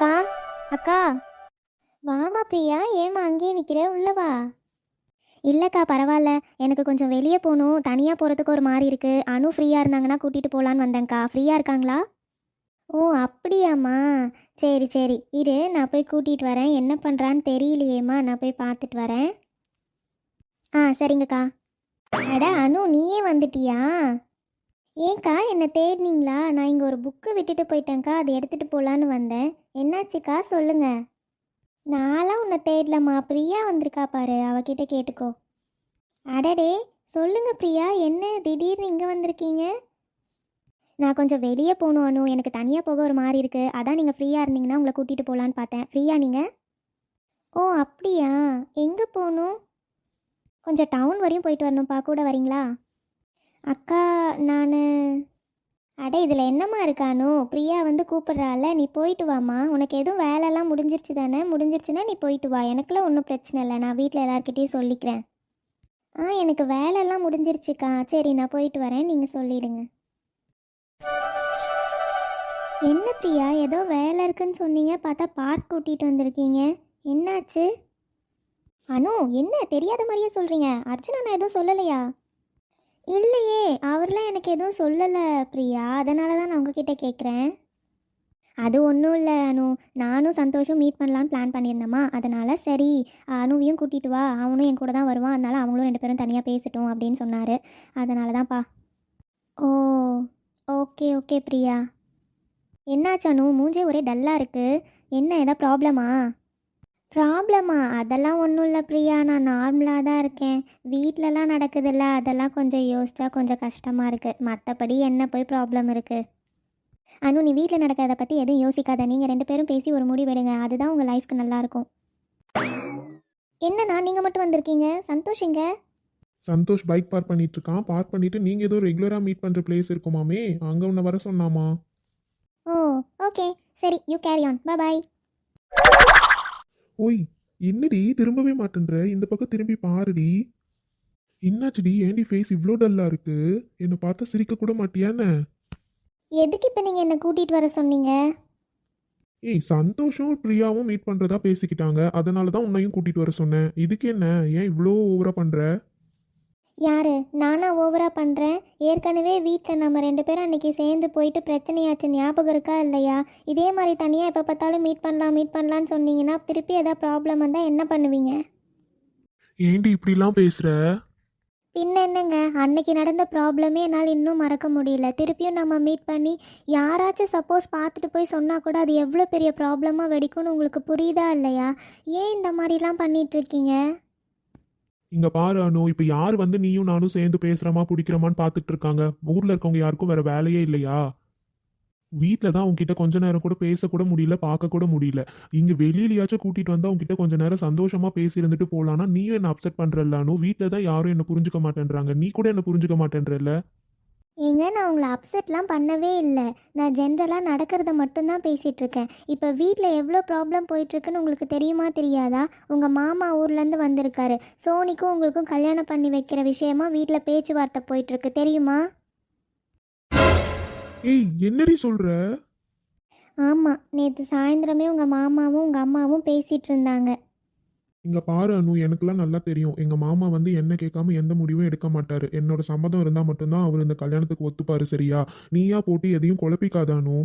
அக்கா அக்கா. வாமா பிரியா ஏமா அங்கேயே நிற்கிற உள்ள வா. இல்லைக்கா பரவாயில்ல. எனக்கு கொஞ்சம் வெளியே போகணும் தனியாக போகிறதுக்கு ஒரு மாதிரி இருக்குது அனு ஃப்ரீயாக இருந்தாங்கன்னா கூட்டிகிட்டு போகலான்னு வந்தேங்க்கா ஃப்ரீயாக இருக்காங்களா? ஓ அப்படியாம்மா. சரி சரி. இரு நான் போய் கூட்டிகிட்டு வரேன். என்ன பண்ணுறான்னு தெரியலையேம்மா. நான் போய் பார்த்துட்டு வரேன். ஆ சரிங்கக்கா. அட அனு நீயே வந்துட்டியா? ஏன்க்கா என்னை தேடினீங்களா? நான் இங்கே ஒரு புக்கு விட்டுட்டு போயிட்டேன்க்கா. அதை எடுத்துகிட்டு போகலான்னு வந்தேன். என்னாச்சுக்கா? சொல்லுங்கள் நான்லாம் உன்னை தேடலம்மா. பிரியா வந்திருக்கா பாரு. அவகிட்ட கேட்டுக்கோ. அடடே சொல்லுங்கள் பிரியா. என்ன? திடீர்னு இங்கே வந்திருக்கீங்க? நான் கொஞ்சம் வெளியே போகணும் அனு. எனக்கு தனியாக போக ஒரு மாதிரி இருக்குது அதான் நீங்கள் ஃப்ரீயாக இருந்தீங்கன்னா உங்களை கூட்டிகிட்டு போகலான்னு பார்த்தேன். ஃப்ரீயா நீங்கள் ஓ அப்படியா? எங்கே போகணும்? கொஞ்சம் டவுன் வரையும் போயிட்டு வரணும்ப்பா. கூட வரீங்களா? அக்கா நான். அட இதில் என்னம்மா இருக்கானோ பிரியா வந்து கூப்பிட்றால. நீ போயிட்டு வாமா உனக்கு எதுவும் வேலைலாம் முடிஞ்சிருச்சு தானே? முடிஞ்சிருச்சுன்னா நீ போயிட்டு வா. எனக்குலாம் ஒன்றும் பிரச்சனை இல்லை. நான் வீட்டில் எல்லாருக்கிட்டேயும் சொல்லிக்கிறேன். ஆ எனக்கு வேலைலாம் முடிஞ்சிருச்சுக்கா. சரி நான் போயிட்டு வரேன். நீங்கள் சொல்லிடுங்க. என்ன பிரியா? ஏதோ வேலை இருக்குன்னு சொன்னீங்க. பார்த்தா பார்க் கூட்டிகிட்டு வந்திருக்கீங்க. என்னாச்சு? அனு என்ன? தெரியாத மாதிரியே சொல்கிறீங்க அர்ஜுனா நான் எதுவும் சொல்லலையா? எனக்கு எதுவும் சொல்லலை பிரியா. அதனால தான் நான் உங்ககிட்ட கேட்குறேன் அது ஒன்றும் இல்லை அனு. நானும் சந்தோஷம் மீட் பண்ணலான்னு பிளான் பண்ணியிருந்தேம்மா. அதனால் சரி அனுவையும் கூட்டிகிட்டு வா. அவனும் என் கூட தான் வருவான். அதனால் அவங்களும் ரெண்டு பேரும் தனியாக பேசட்டும் அப்படின்னு சொன்னார். அதனால தான்ப்பா ஓ ஓகே ஓகே பிரியா. என்னாச்சு அனு? மூஞ்சே ஒரே டல்லாக இருக்குது என்ன ஏதாவது ப்ராப்ளமா ப்ராப்ளமா அதெல்லாம் ஒன்றும் இல்லை பிரியா. நான் நார்மலாக தான் இருக்கேன். வீட்டிலலாம் நடக்குதுல்ல. அதெல்லாம் கொஞ்சம் யோசிச்சா கொஞ்சம் கஷ்டமாக இருக்குது மற்றபடி என்ன போய் ப்ராப்ளம் இருக்குது அனு நீ வீட்டில் நடக்கிறத பற்றி எதுவும் யோசிக்காத. நீங்கள் ரெண்டு பேரும் பேசி ஒரு முடிவெடுங்க அதுதான் உங்கள் லைஃப்க்கு நல்லாயிருக்கும் என்னண்ணா நீங்கள் மட்டும் வந்திருக்கீங்க? சந்தோஷ் எங்க? சந்தோஷ் பைக் பார்க் பண்ணிட்டு இருக்கான் பார்க் பண்ணிட்டு நீங்க ஏதோ ரெகுலரா மீட் பண்ற பிளேஸ் இருக்குமாமே. அங்க உன்னை வர சொன்னாமா? ஓ ஓகே சரி யூ கேரி ஆன் பாய் ஓய் என்னடி திரும்பவே மாட்டேன்ற? இந்த பக்கம் திரும்பி பாருடி. என்னாச்சுடி? ஏன்டி ஃபேஸ் இவ்வளோ டல்லா இருக்கு? என்னை பார்த்தா சிரிக்க கூட மாட்டியான்னு எதுக்கு இப்போ நீங்கள் என்னை கூட்டிகிட்டு வர சொன்னீங்க? ஏய் சந்தோஷம் பிரியாவும் மீட் பண்றதா பேசிக்கிட்டாங்க. அதனால தான் உன்னையும் கூட்டிட்டு வர சொன்னேன். இதுக்கு என்ன? ஏன் இவ்வளோ ஓவரா பண்ற? யாரு? நானா ஓவரா பண்ணுறேன் ஏற்கனவே வீட்டில் நம்ம ரெண்டு பேரும் அன்னைக்கு சேர்ந்து போயிட்டு பிரச்சனையாச்சு. ஞாபகம் இருக்கா இல்லையா? இதே மாதிரி தனியாக எப்போ பார்த்தாலும் மீட் பண்ணலாம் மீட் பண்ணலான்னு சொன்னீங்கன்னா திருப்பி ஏதாவது ப்ராப்ளம் வந்தால் என்ன பண்ணுவீங்க? ஏண்டி இப்படிலாம் பேசுற? பின்ன என்னங்க? அன்னைக்கு நடந்த ப்ராப்ளமே என்னால் இன்னும் மறக்க முடியல. திருப்பியும் நம்ம மீட் பண்ணி யாராச்சும் சப்போஸ் பார்த்துட்டு போய் சொன்னால் கூட அது எவ்வளோ பெரிய ப்ராப்ளமாக வெடிக்கும்னு உங்களுக்கு புரியுதா இல்லையா? ஏன் இந்த மாதிரிலாம் பண்ணிட்டு இருக்கீங்க? இங்க பாரு அனு இப்ப யார் வந்து நீயும் நானும் சேர்ந்து பேசுறமா பிடிக்கிறமான்னு பாத்துட்டு இருக்காங்க? ஊர்ல இருக்கவங்க யாருக்கும் வேற வேலையே இல்லையா? வீட்டில் தான் உங்ககிட்ட கொஞ்ச நேரம் கூட பேசக்கூட முடியல பார்க்க கூட முடியல. இங்க வெளியிலயாச்சும் கூட்டிட்டு வந்தா உங்ககிட்ட கொஞ்ச நேரம் சந்தோஷமா பேசி இருந்துட்டு நீயும் என்ன அப்செட் பண்றல்ல அனு? வீட்டில் தான் யாரும் என்ன புரிஞ்சுக்க மாட்டேன்றாங்க. நீ கூட என்ன புரிஞ்சுக்க மாட்டேன்றல்ல? ஏங்க நான் உங்களை அப்செட்லாம் பண்ணவே இல்லை. நான் ஜென்ரலாக நடக்கிறத மட்டும்தான் பேசிகிட்டு இருக்கேன் இப்போ வீட்டில் எவ்வளோ ப்ராப்ளம் போயிட்டுருக்குன்னு உங்களுக்கு தெரியுமா தெரியாதா? உங்கள் மாமா ஊர்லேருந்து வந்திருக்காரு. சோனிக்கும் உங்களுக்கும் கல்யாணம் பண்ணி வைக்கிற விஷயமா வீட்டில் பேச்சுவார்த்தை போயிட்டுருக்கு தெரியுமா? ஏய் என்னடி சொல்ற? ஆமாம் நேற்று சாயந்தரமே உங்கள் மாமாவும் உங்கள் அம்மாவும் பேசிகிட்டு இருந்தாங்க இங்க பாரு அனு எனக்குலாம் நல்லா தெரியும். எங்க மாமா வந்து என்ன கேட்காம எந்த முடிவும் எடுக்க மாட்டாரு. என்னோட சம்மதம் இருந்தா மட்டும்தான் அவர் இந்த கல்யாணத்துக்கு ஒத்துப்பாரு சரியா? நீயா போட்டு எதையும் குழப்பிக்காத அனு.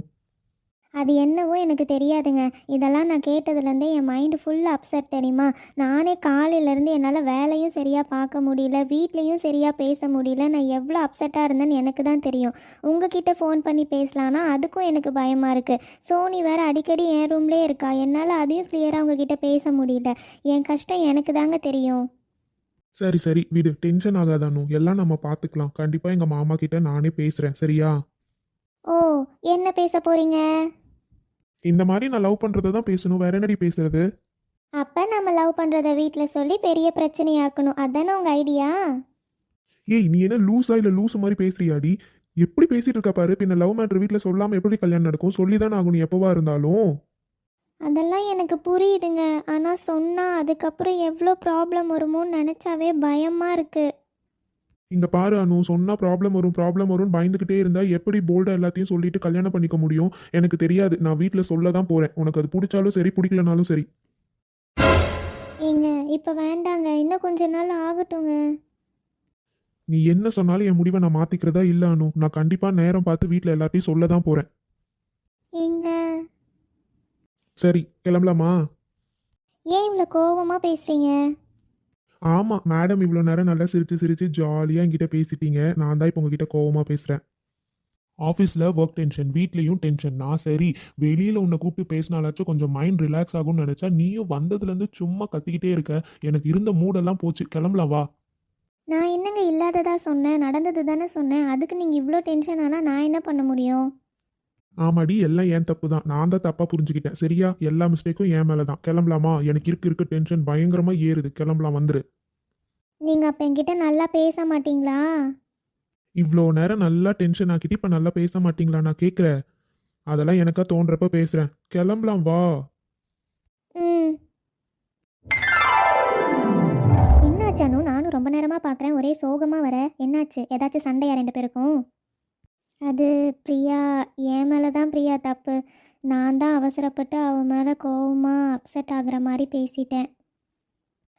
அது என்னவோ எனக்கு தெரியாதுங்க. இதெல்லாம் நான் கேட்டதுலேருந்தே என் மைண்டு ஃபுல் அப்செட் தெரியுமா? நானே காலையிலேருந்து என்னால் வேலையும் சரியாக பார்க்க முடியல வீட்லேயும் சரியாக பேச முடியல நான் எவ்வளோ அப்செட்டாக இருந்தேன்னு எனக்கு தான் தெரியும். உங்ககிட்ட ஃபோன் பண்ணி பேசலான்னா அதுக்கும் எனக்கு பயமாக இருக்குது சோனி வேற அடிக்கடி என் ரூம்லேயே இருக்கா? என்னால் அதையும் கிளியராக உங்ககிட்ட பேச முடியல. என் கஷ்டம் எனக்கு தாங்க தெரியும். சரி சரி விடு. டென்ஷன் ஆகாத அனு? எல்லாம் நம்ம பார்த்துக்கலாம். கண்டிப்பா எங்க மாமா கிட்ட நானே பேசுறேன். சரியா? ஓ என்ன பேச போகிறீங்க இந்த மாதிரி நான் லவ் பண்றதை தான் பேசணும். வேற என்னடி பேசுறது? அப்போ நம்ம லவ் பண்ணுறத வீட்டில் சொல்லி பெரிய பிரச்சனையாக்கணும் அதானே உங்கள் ஐடியா ஏய் நீ என்ன லூஸா இல்ல லூஸ் மாதிரி பேசுறியாடி? எப்படி பேசிட்டு இருக்க பாரு? பின்ன லவ் மேட்ரு வீட்ல சொல்லாம எப்படி கல்யாணம் நடக்கும்? சொல்லி தானே ஆகணும் எப்பவா இருந்தாலும். அதெல்லாம் எனக்கு புரியுதுங்க. ஆனால் சொன்னால் அதுக்கப்புறம் எவ்வளோ ப்ராப்ளம் வருமோன்னு நினச்சாவே பயமாக இருக்குது இங்க பாரு அனு சொன்னா ப்ராப்ளம் வரும் ப்ராப்ளம் வரும்னு பயந்துகிட்டே இருந்தா எப்படி போல்டா எல்லாத்தையும் சொல்லிட்டு கல்யாணம் பண்ணிக்க முடியும்? எனக்கு தெரியாது. நான் வீட்டில் சொல்ல தான் போறேன். உனக்கு அது பிடிச்சாலும் சரி பிடிக்கலனாலும் சரி. ஏங்க இப்போ வேண்டாங்க. இன்னும் கொஞ்ச நாள் ஆகட்டுங்க. நீ என்ன சொன்னாலும் என் முடிவை நான் மாத்திக்கிறதா இல்ல அனு. நான் கண்டிப்பா நேரம் பார்த்து வீட்டில் எல்லாத்தையும் சொல்ல தான் போறேன். ஏங்க. சரி கிளம்பலாமா? ஏன் இவ்வளோ கோவமாக பேசுகிறீங்க ஆமா மேடம் இவ்வளோ நேரம் நல்லா சிரிச்சு சிரிச்சு ஜாலியாக என்கிட்ட பேசிட்டீங்க. நான் தான் இப்போ உங்ககிட்ட கோவமாக பேசுகிறேன் ஆஃபீஸில் ஒர்க் டென்ஷன் வீட்லேயும் டென்ஷன் நான் சரி வெளியில் உன்னை கூப்பிட்டு பேசினாலாச்சும் கொஞ்சம் மைண்ட் ரிலாக்ஸ் ஆகும்னு நினச்சா நீயும் வந்ததுலேருந்து சும்மா கத்திக்கிட்டே இருக்க. எனக்கு இருந்த மூடெல்லாம் போச்சு. கிளம்பலாம் வா. நான் என்னங்க இல்லாததா சொன்னேன்? நடந்தது தானே சொன்னேன். அதுக்கு நீங்கள் இவ்வளோ டென்ஷன் ஆனால் நான் என்ன பண்ண முடியும்? ஆமாடி எல்லாம் ஏன் தப்பு தான் நான் தான் தப்பாக புரிஞ்சுக்கிட்டேன். சரியா? எல்லா மிஸ்டேக்கும் என் மேலே தான் கிளம்பலாமா? எனக்கு இருக்கு இருக்கு டென்ஷன் பயங்கரமாக ஏறுது. கிளம்பலாம் வந்துரு. நீங்கள் அப்போ என்கிட்ட நல்லா பேச மாட்டீங்களா? இவ்வளோ நேரம் நல்லா டென்ஷன் ஆக்கிட்டு இப்போ நல்லா பேச மாட்டீங்களா நான் கேட்குறேன் அதெல்லாம் எனக்கா தோன்றப்ப பேசுகிறேன் கிளம்பலாம் வா. ம். என்னாச்சு அனு? நானும் ரொம்ப நேரமாக பார்க்குறேன் ஒரே சோகமாக வர. என்னாச்சு? ஏதாச்சும் சண்டையா ரெண்டு பேருக்கும்? அது பிரியா என் மேலே தான் பிரியா தப்பு. நான் தான் அவசரப்பட்டு அவன் மேலே கோவமாக அப்செட் ஆகுற மாதிரி பேசிட்டேன்.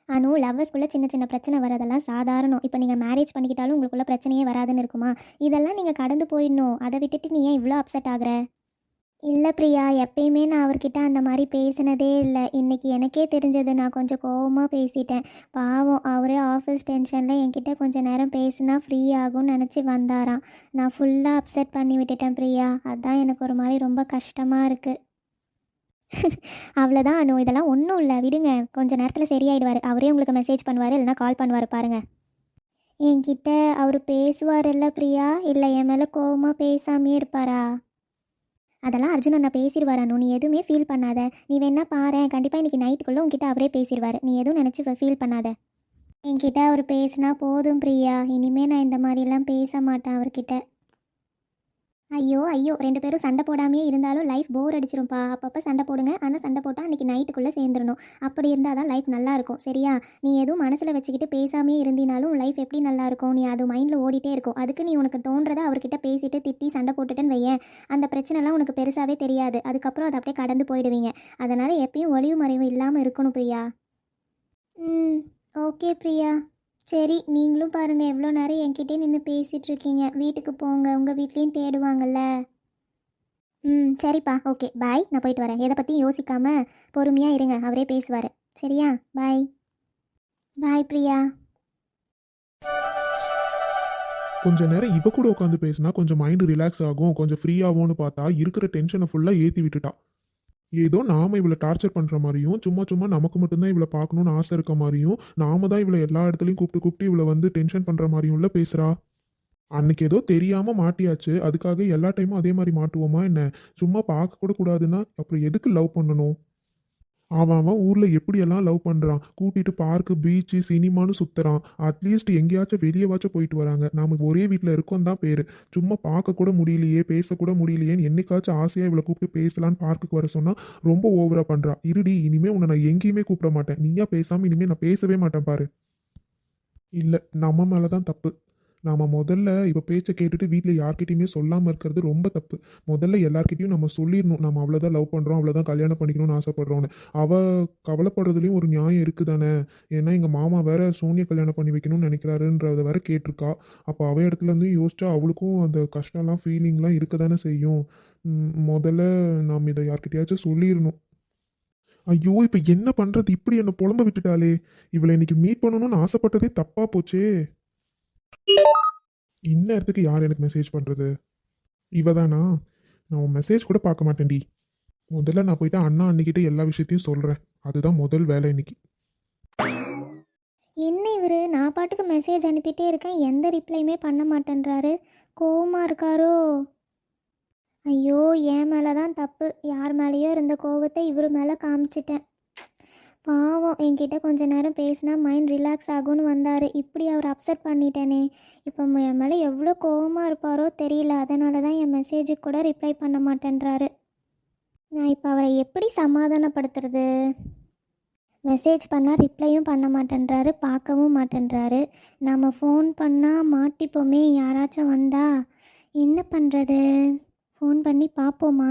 அனு லவ்வர்ஸ்குள்ளே சின்ன சின்ன பிரச்சனை வரதெல்லாம் சாதாரணம். இப்போ நீங்கள் மேரேஜ் பண்ணிக்கிட்டாலும் உங்களுக்குள்ள பிரச்சனையே வராதுன்னு இருக்குமா? இதெல்லாம் நீங்கள் கடந்து போயிடணும். அதை விட்டுட்டு நீ ஏன் இவ்வளோ அப்செட் ஆகுற? இல்லை பிரியா எப்பயுமே நான் அவர்கிட்ட அந்த மாதிரி பேசினதே இல்லை. இன்னைக்கு எனக்கே தெரிஞ்சது நான் கொஞ்சம் கோவமாக பேசிட்டேன். பாவம் அவரே ஆஃபீஸ் டென்ஷனில் என்கிட்ட கொஞ்சம் நேரம் பேசினா ஃப்ரீ ஆகும்னு நினச்சி வந்தாராம். நான் ஃபுல்லாக அப்செட் பண்ணி விட்டுட்டேன் பிரியா. அதான் எனக்கு ஒரு மாதிரி ரொம்ப கஷ்டமாக இருக்குது அவ்வளோதான் அனு. இதெல்லாம் ஒன்றும் இல்லை. விடுங்க. கொஞ்ச நேரத்தில் சரியாயிடுவார். அவரே உங்களுக்கு மெசேஜ் பண்ணுவார் இல்லைனா கால் பண்ணுவார் பாருங்க. என்கிட்ட அவர் பேசுவார் இல்லை பிரியா? இல்லை என் மேலே கோவமாக பேசாமே இருப்பாரா? அதெல்லாம் அர்ஜுன் அண்ணா பேசிடுவார் அனு நீ எதுவுமே ஃபீல் பண்ணாத. நீ வேணா பாரு. கண்டிப்பாக இன்னைக்கு நைட்டுக்குள்ளே உங்ககிட்ட அவரே பேசிடுவார் நீ எதுவும் நினச்சி ஃபீல் பண்ணாத. என்கிட்ட அவர் பேசினா போதும் பிரியா. இனிமே நான் இந்த மாதிரிலாம் பேச மாட்டேன் அவர்கிட்ட. ஐயோ ஐயோ ரெண்டு பேரும் சண்டை போடாமையே இருந்தாலும் லைஃப் போர் அடிச்சிரும்ப்பா அப்பப்போ சண்டை போடுங்க. ஆனால் சண்டை போட்டால் அன்றைக்கி நைட்டுக்குள்ளே சேர்ந்துடணும். அப்படி இருந்தால் தான் லைஃப் நல்லா இருக்கும். சரியா? நீ எதுவும் மனசில் வச்சுக்கிட்டு பேசாமே இருந்தினாலும் லைஃப் எப்படி நல்லா இருக்கும்? நீ அது மைண்டில் ஓடிட்டே இருக்கும். அதுக்கு நீ உனக்கு தோன்றதை அவர்கிட்ட பேசிட்டு திட்டி சண்டை போட்டுட்டுன்னு வையேன். அந்த பிரச்சனைலாம் உனக்கு பெருசாகவே தெரியாது. அதுக்கப்புறம் அதை அப்படியே கடந்து போயிடுவீங்க. அதனால் எப்பயும் ஒளிவு மறைவு இல்லாமல் இருக்கணும் பிரியா. ம் ஓகே பிரியா. சரி நீங்களும் பாருங்கள் எவ்வளோ நேரம் என்கிட்டே நின்று பேசிகிட்டு இருக்கீங்க வீட்டுக்கு போங்க உங்கள் வீட்லேயும் தேடுவாங்கல்ல. ம் சரிப்பா ஓகே பாய் நான் போயிட்டு வரேன். எதை பற்றியும் யோசிக்காம பொறுமையாக இருங்க அவரே பேசுவார். சரியா பாய். பாய் பிரியா. கொஞ்ச நேரம் இவ கூட உட்காந்து பேசினா கொஞ்சம் மைண்டு ரிலாக்ஸ் ஆகும் கொஞ்சம் ஃப்ரீ ஆகும்னு பார்த்தா இருக்கிற டென்ஷனை ஃபுல்லாக ஏற்றி விட்டுட்டா. ஏதோ நாம இவளை டார்ச்சர் பண்ணுற மாதிரியும் சும்மா சும்மா நமக்கு மட்டும்தான் இவளை பார்க்கணும்னு ஆசை இருக்க மாதிரியும் நாம தான் இவளை எல்லா இடத்துலையும் கூப்பிட்டு கூப்பிட்டு இவளை வந்து டென்ஷன் பண்ணுற மாதிரியும் இல்லை பேசுகிறா அன்னைக்கு ஏதோ தெரியாமல் மாட்டியாச்சு. அதுக்காக எல்லா டைமும் அதே மாதிரி மாட்டுவோமா என்ன? சும்மா பார்க்க கூட கூடாதுன்னா அப்புறம் எதுக்கு லவ் பண்ணணும்? அவன் அவன் ஊரில் எப்படியெல்லாம் லவ் பண்ணுறான் கூட்டிட்டு பார்க்கு பீச்சு சினிமான்னு சுற்றுறான் அட்லீஸ்ட் எங்கேயாச்சும் வெளியவாச்சும் போயிட்டு வராங்க. நாம ஒரே வீட்டில் இருக்கோம் தான் பேர். சும்மா பார்க்க கூட முடியலையே பேசக்கூட முடியலையேன்னு என்னைக்காச்சும் ஆசையாக இவ்வளோ கூப்பிட்டு பேசலான்னு பார்க்குக்கு வர சொன்னால் ரொம்ப ஓவராக பண்ணுறா இருடி இனிமேல் உன்னை நான் எங்கேயுமே கூப்பிட மாட்டேன். நீயா பேசாமல் இனிமேல் நான் பேசவே மாட்டேன் பாரு. இல்லை நம்ம மேலே தான் தப்பு. நாம் முதல்ல இப்போ பேச்சை கேட்டுட்டு வீட்டில் யார்கிட்டையுமே சொல்லாமல் இருக்கிறது ரொம்ப தப்பு. முதல்ல எல்லார்கிட்டயும் நம்ம சொல்லிடணும். நம்ம அவ்வளோதான் லவ் பண்ணுறோம் அவ்வளோதான் கல்யாணம் பண்ணிக்கணும்னு ஆசைப்படுறோன்னு அவள் கவலைப்படுறதுலையும் ஒரு நியாயம் இருக்குது தானே ஏன்னா எங்கள் மாமா வேற சோனியா கல்யாணம் பண்ணி வைக்கணும்னு நினைக்கிறாருன்றத வேற கேட்டிருக்கா. அப்போ அவ இடத்துல இருந்து யோசிச்சா அவளுக்கும் அந்த கஷ்டம்லாம் ஃபீலிங்லாம் இருக்க தானே செய்யும் முதல்ல நாம் இதை யார்கிட்டயாச்சும் சொல்லிடணும். ஐயோ இப்போ என்ன பண்ணுறது இப்படி என்னை புலம்ப விட்டுட்டாளே. இவளை இன்னைக்கு மீட் பண்ணணும்னு ஆசைப்பட்டதே தப்பாக போச்சே. இந்நேரத்துக்கு யார் எனக்கு மெசேஜ் பண்ணுறது இவ தானா நான் மெசேஜ் கூட பார்க்க மாட்டேன்டி. முதல்ல நான் போயிட்டு அண்ணா அன்னிக்கிட்ட எல்லா விஷயத்தையும் சொல்கிறேன் அதுதான் முதல் வேலை இன்னைக்கு. என்ன இவர்? நான் பாட்டுக்கு மெசேஜ் அனுப்பிட்டே இருக்கேன். எந்த ரிப்ளையுமே பண்ண மாட்டேன்றாரு. கோவமாக இருக்காரோ? ஐயோ என் மேலே தான் தப்பு. யார் மேலேயோ இருந்த கோவத்தை இவர் மேலே காமிச்சிட்டேன். பாவம் என்கிட்ட கொஞ்ச நேரம் பேசினா மைண்ட் ரிலாக்ஸ் ஆகும்னு வந்தார். இப்படி அவர் அப்செட் பண்ணிட்டேனே. இப்போ என் மேலே எவ்வளோ கோவமாக இருப்பாரோ தெரியல. அதனால தான் என் மெசேஜுக்கு கூட ரிப்ளை பண்ண மாட்டேன்றாரு. நான் இப்போ அவரை எப்படி சமாதானப்படுத்துறது? மெசேஜ் பண்ணால் ரிப்ளையும் பண்ண மாட்டேன்றாரு பார்க்கவும் மாட்டேன்றாரு. நம்ம ஃபோன் பண்ணால் மாட்டிப்போமே யாராச்சும் வந்தா. என்ன பண்ணுறது ஃபோன் பண்ணி பார்ப்போமா?